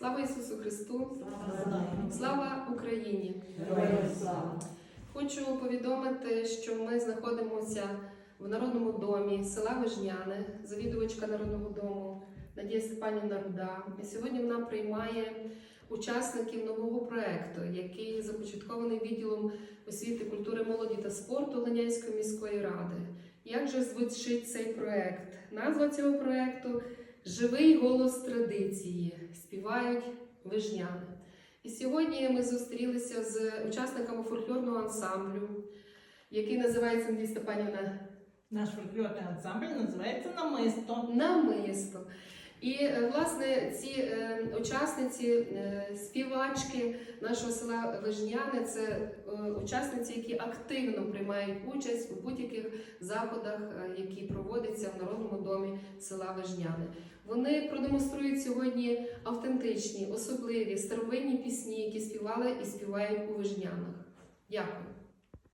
Слава Ісусу Христу! Слава Україні! Хочу повідомити, що ми знаходимося в народному домі села Вижняне, завідувачка народного дому Надія Степанівна Руда. І сьогодні вона приймає учасників нового проекту, який започаткований відділом освіти, культури, молоді та спорту Ленянської міської ради. Як же звучить цей проект? Назва цього проекту Живий голос традиції співають вижняни. І сьогодні ми зустрілися з учасниками фольклорного ансамблю, який називається Надія Степанівна Наш фольклорний ансамбль називається Намисто. Намисто. І е, власне ці е, учасниці, е, співачки нашого села Вижняне це учасниці, які активно приймають участь у будь-яких заходах, які проводяться в народному домі села Вижняне. Вони продемонструють сьогодні автентичні, особливі старовинні пісні, які співали і співають у Вижнянах. Дякую.